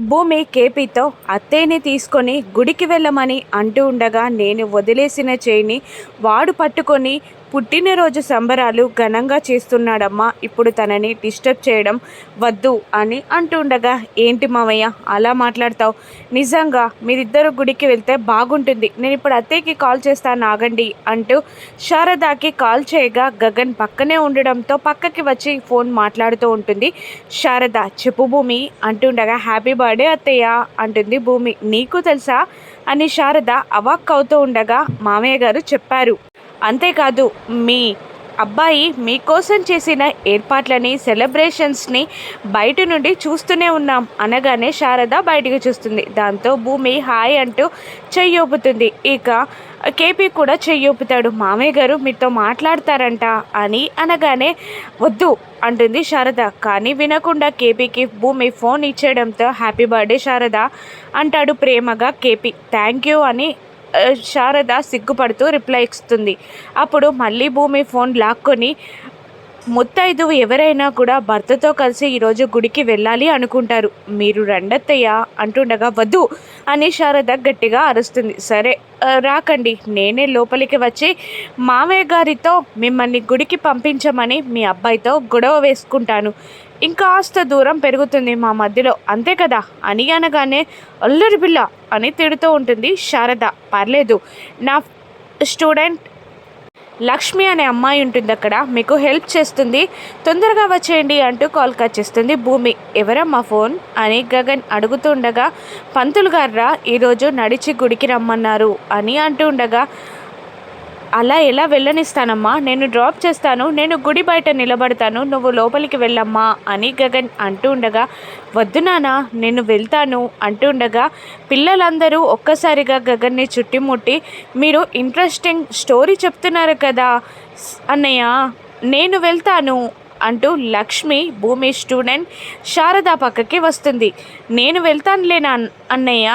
భూమి కేపీతో అత్తేని తీసుకొని గుడికి వెళ్ళమని అంటూ ఉండగా నేను వదిలేసిన చేయిని వాడు పట్టుకొని పుట్టినరోజు సంబరాలు ఘనంగా చేస్తున్నాడమ్మా. ఇప్పుడు తనని డిస్టర్బ్ చేయడం వద్దు అని అంటుండగా ఏంటి మావయ్య అలా మాట్లాడతావు? నిజంగా మీరిద్దరు గుడికి వెళ్తే బాగుంటుంది. నేను ఇప్పుడు అత్తయ్యకి కాల్ చేస్తాను ఆగండి అంటూ శారదాకి కాల్ చేయగా గగన్ పక్కనే ఉండడంతో పక్కకి వచ్చి ఫోన్ మాట్లాడుతూ ఉంటుంది. శారద చెప్పు భూమి అంటుండగా హ్యాపీ బర్త్డే అత్తయ్య అంటుంది భూమి. నీకు తెలుసా? అని శారద అవాక్ అవుతూ ఉండగా మామయ్య గారు చెప్పారు. అంతేకాదు మీ అబ్బాయి మీకోసం చేసిన ఏర్పాట్లని సెలబ్రేషన్స్ని బయట నుండి చూస్తూనే ఉన్నాం అనగానే శారద బయటకు చూస్తుంది. దాంతో భూమి హాయ్ అంటూ చెయ్యొప్పుతుంది ఇక కేపీ కూడా చెయ్యొప్పుతాడు మామయ్య గారు మీతో మాట్లాడతారంట అని అనగానే వద్దు అంటుంది శారద. కానీ వినకుండా కేపీకి భూమి ఫోన్ ఇచ్చేయడంతో హ్యాపీ బర్త్డే శారద అంటాడు ప్రేమగా కేపీ. థ్యాంక్ యూ అని శారద సిగ్గుపడుతూ రిప్లై ఇస్తుంది. అప్పుడు మళ్ళీ భూమి ఫోన్ లాక్కొని ముత్తైదు ఎవరైనా కూడా భర్తతో కలిసి ఈరోజు గుడికి వెళ్ళాలి అనుకుంటారు. మీరు రండత్తయ్య అంటుండగా వద్దు అని శారద గట్టిగా అరుస్తుంది. సరే రాకండి. నేనే లోపలికి వచ్చి మామయ్య గారితో మిమ్మల్ని గుడికి పంపించమని మీ అబ్బాయితో గొడవ వేసుకుంటాను. ఇంకాస్త దూరం పెరుగుతుంది మా మధ్యలో. అంతే కదా? అని అనగానే అల్లరి పిల్ల అని తిడుతూ ఉంటుంది శారద. పర్లేదు. నా స్టూడెంట్ లక్ష్మి అనే అమ్మాయి ఉంటుంది అక్కడ. మీకు హెల్ప్ చేస్తుంది. తొందరగా వచ్చేయండి అంటూ కాల్ కట్ చేస్తుంది భూమి. ఎవరమ్మా ఫోన్? అని గగన్ అడుగుతుండగా పంతులు గారా ఈరోజు నడిచి గుడికి రమ్మన్నారు అని అంటూ ఉండగా అలా ఎలా వెళ్ళనిస్తానమ్మా? నేను డ్రాప్ చేస్తాను నేను గుడి బయట నిలబడతాను నువ్వు లోపలికి వెళ్ళమ్మా అని గగన్ అంటూ ఉండగా వద్దు నానా నేను వెళ్తాను అంటూ ఉండగా పిల్లలందరూ ఒక్కసారిగా గగన్ని చుట్టుముట్టి మీరు ఇంట్రెస్టింగ్ స్టోరీ చెప్తున్నారు కదా అన్నయ్య నేను వెళ్తాను అంటూ లక్ష్మి భూమి స్టూడెంట్ శారద పక్కకి వస్తుంది. నేను వెళ్తానులేనా అన్నయ్య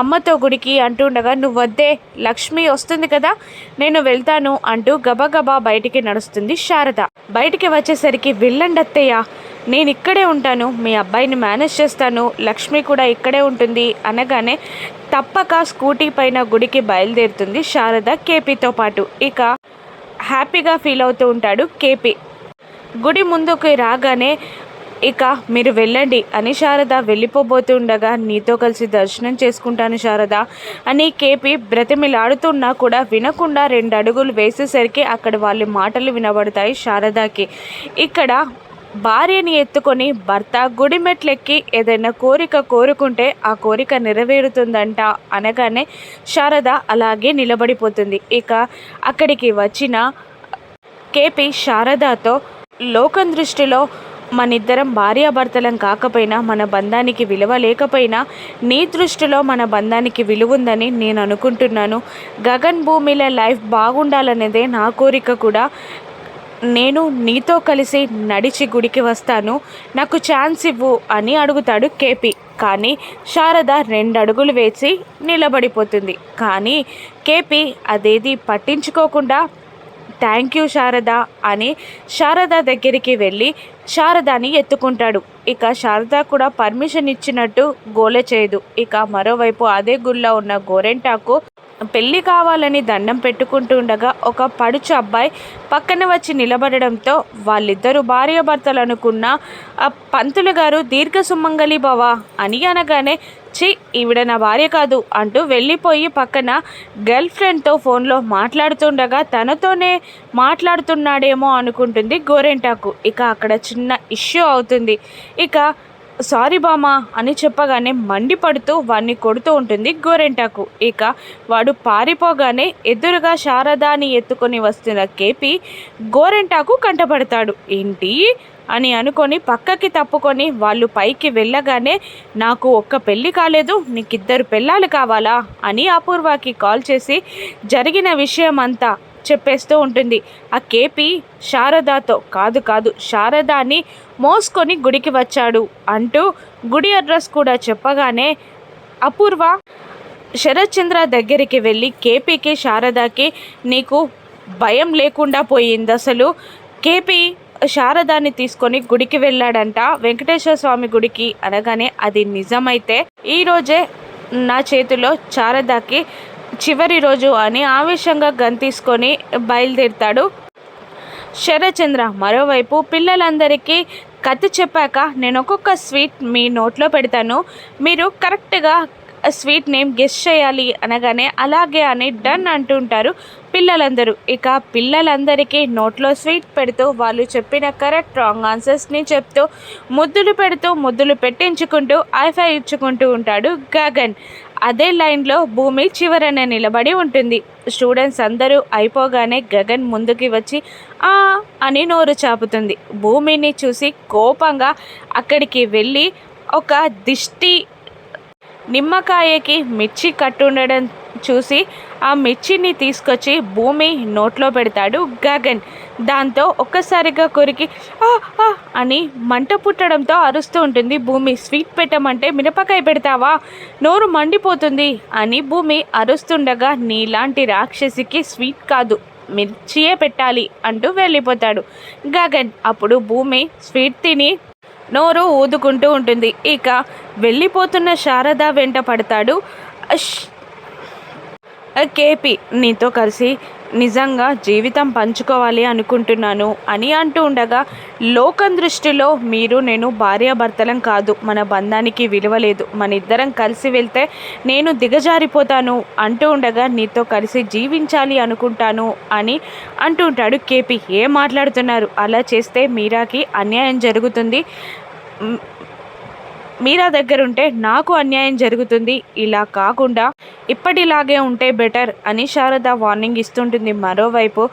అమ్మతో గుడికి అంటుండగా నువ్వు వద్దే లక్ష్మి వస్తుంది కదా నేను వెళ్తాను అంటూ గబగబా బయటికి నడుస్తుంది శారద. బయటికి వచ్చేసరికి వెళ్ళండి నేను ఇక్కడే ఉంటాను మీ అబ్బాయిని మేనేజ్ చేస్తాను లక్ష్మి కూడా ఇక్కడే ఉంటుంది అనగానే తప్పక స్కూటీ పైన గుడికి బయలుదేరుతుంది శారద కేపీతో పాటు. ఇక హ్యాపీగా ఫీల్ అవుతూ ఉంటాడు కేపీ. గుడి ముందుకు రాగానే ఇక మీరు వెళ్ళండి అని శారద వెళ్ళిపోబోతుండగా నీతో కలిసి దర్శనం చేసుకుంటాను శారద అని కేపీ బ్రతిమిలాడుతున్నా కూడా వినకుండా రెండు అడుగులు వేసేసరికి అక్కడ వాళ్ళ మాటలు వినబడతాయి శారదకి. ఇక్కడ భార్యని ఎత్తుకొని భర్త గుడి మెట్లెక్కి ఏదైనా కోరిక కోరుకుంటే ఆ కోరిక నెరవేరుతుందంట అనగానే శారద అలాగే నిలబడిపోతుంది. ఇక అక్కడికి వచ్చిన కేపీ శారదాతో లోకం దృష్టిలో మనిద్దరం భార్యాభర్తలం కాకపోయినా మన బంధానికి విలువ లేకపోయినా నీ దృష్టిలో మన బంధానికి విలువ ఉందని నేను అనుకుంటున్నాను. గగన్ భూమిల లైఫ్ బాగుండాలనేదే నా కోరిక కూడా. నేను నీతో కలిసి నడిచి గుడికి వస్తాను. నాకు ఛాన్స్ ఇవ్వు అని అడుగుతాడు కేపీ. కానీ శారద రెండు అడుగులు వేసి నిలబడిపోతుంది. కానీ కేపీ అదేది పట్టించుకోకుండా థ్యాంక్ యూ శారద అని శారద దగ్గరికి వెళ్ళి శారదాని ఎత్తుకుంటాడు. ఇక శారద కూడా పర్మిషన్ ఇచ్చినట్టు గోల చేయదు. ఇక మరోవైపు అదే గుళ్ళో ఉన్న గోరెంటాకు పెళ్ళి కావాలని దండం పెట్టుకుంటుండగా ఒక పడుచు అబ్బాయి పక్కన వచ్చి నిలబడడంతో వాళ్ళిద్దరూ భార్యాభర్తలు అనుకున్న ఆ పంతులు గారు దీర్ఘ సుమంగళి భవ అని అనగానే వచ్చి ఈవిడ నా భార్య కాదు అంటూ వెళ్ళిపోయి పక్కన గర్ల్ ఫ్రెండ్తో ఫోన్లో మాట్లాడుతుండగా తనతోనే మాట్లాడుతున్నాడేమో అనుకుంటుంది గోరెంటాకు. ఇక అక్కడ చిన్న ఇష్యూ అవుతుంది. ఇక సారీ బామా అని చెప్పగానే మండిపడుతూ వాడిని కొడుతూ ఉంటుంది గోరెంటాకు. ఇక వాడు పారిపోగానే ఎదురుగా శారదాని ఎత్తుకొని వస్తున్న కేపి గోరెంటాకు కంటపడతాడు. ఏంటి? అని అనుకొని పక్కకి తప్పుకొని వాళ్ళు పైకి వెళ్ళగానే నాకు ఒక్క పెళ్ళి కాలేదు నీకిద్దరు పెళ్ళాలు కావాలా? అని అపూర్వకి కాల్ చేసి జరిగిన విషయం అంతా చెప్పేస్తూ ఉంటుంది. ఆ కేపీ శారదాతో కాదు కాదు శారదాని మోసుకొని గుడికి వచ్చాడు అంటూ గుడి అడ్రస్ కూడా చెప్పగానే అపూర్వ శరత్చంద్ర దగ్గరికి వెళ్ళి కేపీకి శారదాకి నీకు భయం లేకుండా పోయింది అసలు. కేపీ శారదాన్ని తీసుకొని గుడికి వెళ్ళాడంట. వెంకటేశ్వర స్వామి గుడికి అనగానే అది నిజమైతే ఈరోజే నా చేతిలో శారదాకి చివరి రోజు అని ఆవేశంగా గన్ తీసుకొని బయలుదేరుతాడు శరచంద్ర. మరోవైపు పిల్లలందరికీ కథ చెప్పాక నేను ఒక్కొక్క స్వీట్ మీ నోట్లో పెడతాను. మీరు కరెక్ట్గా స్వీట్ నేమ్ గెస్ట్ చేయాలి అనగానే అలాగే అని డన్ అంటుంటారు పిల్లలందరూ. ఇక పిల్లలందరికీ నోట్లో స్వీట్ పెడుతూ వాళ్ళు చెప్పిన కరెక్ట్ రాంగ్ ఆన్సర్స్ని చెప్తూ ముద్దులు పెడుతూ ముద్దులు పెట్టించుకుంటూ ఐఫై ఇచ్చుకుంటూ ఉంటాడు గగన్. అదే లైన్లో భూమి చివరన నిలబడి ఉంటుంది. స్టూడెంట్స్ అందరూ అయిపోగానే గగన్ ముందుకి వచ్చి ఆ అని నోరు చాపుతుంది. భూమిని చూసి కోపంగా అక్కడికి వెళ్ళి ఒక దిష్టి నిమ్మకాయకి మిర్చి కట్టుండడం చూసి ఆ మిర్చిని తీసుకొచ్చి భూమి నోట్లో పెడతాడు గగన్. దాంతో ఒక్కసారిగా కొరికి "ఆ, ఆ" అని మంట పుట్టడంతో అరుస్తూ ఉంటుంది భూమి. స్వీట్ పెట్టమంటే మిరపకాయ పెడతావా? నోరు మండిపోతుంది అని భూమి అరుస్తుండగా నీలాంటి రాక్షసికి స్వీట్ కాదు మిర్చియే పెట్టాలి అంటూ వెళ్ళిపోతాడు గగన్. అప్పుడు భూమి స్వీట్ తిని నోరు ఊదుకుంటూ ఉంటుంది. ఇక వెళ్ళిపోతున్న శారద వెంట పడతాడు. అష్! కేపీ నీతో కలిసి నిజంగా జీవితం పంచుకోవాలి అనుకుంటున్నాను అని అంటూ ఉండగా లోకం దృష్టిలో మీరు నేను భార్యాభర్తలం కాదు. మన బంధానికి విలువ లేదు. మన ఇద్దరం కలిసి వెళ్తే నేను దిగజారిపోతాను అంటూ ఉండగా నీతో కలిసి జీవించాలి అనుకుంటాను అని అంటూ ఉంటాడు కేపీ. ఏం మాట్లాడుతున్నారు? అలా చేస్తే మీరాకి అన్యాయం జరుగుతుంది. మీరా దగ్గర ఉంటే నాకు అన్యాయం జరుగుతుంది. ఇలా కాకుండా ఇప్పటిలాగే ఉంటే బెటర్ అని శారద వార్నింగ్ ఇస్తుంటుంది. మరోవైపు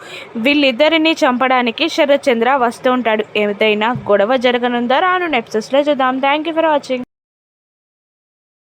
వీళ్ళిద్దరిని చంపడానికి శరత్చంద్ర వస్తూ ఉంటాడు. ఏదైనా గొడవ జరగనుందా? రాను నెప్సెస్లో చూద్దాం. Thank you for watching